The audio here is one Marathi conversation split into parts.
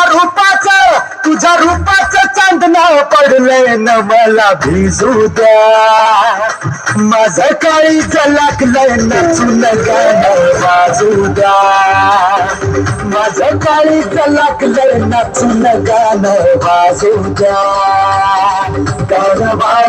तुझ्या रूपाच तुझ्या रूपाच चांदणं पडलंय न मला भिजू द्या. माझ काळी लागलंय नचून गाणं वाजू द्या. माझ काळी लागलंय नचून गाणं वाजू द्या.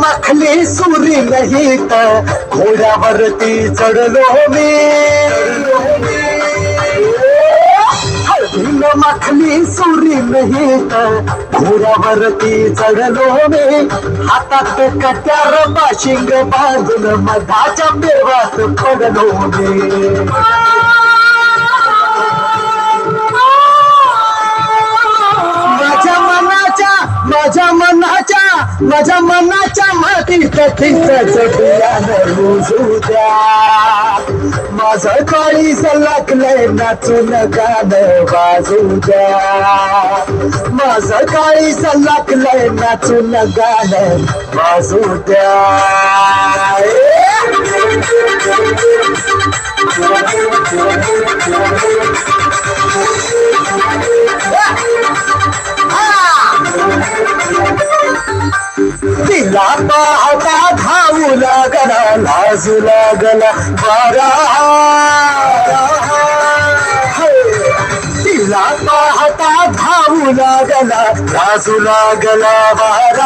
माखली सुरी नाही तर घोड्यावरती चढलो मी. माखली सुरी नाही तर घोड्यावरती चढलो मी. हातात कट्यार बाशिंग बांधून मधाच्या देवात पडलो मी. माझ्या मनाच्या माझ्या मनाच्या मातीत तिथंच बियाणं रुजू द्या. माझं काळी सलकलंय नाचून गाणं वाजू द्या. माझं काळी सलकलंय नाचून गाणं वाजू द्या. Thank you. तिला पाहता धावू लागला लाजू लागला बारा. हो, तिला पाहता धावू लागला लाजू लागला बारा.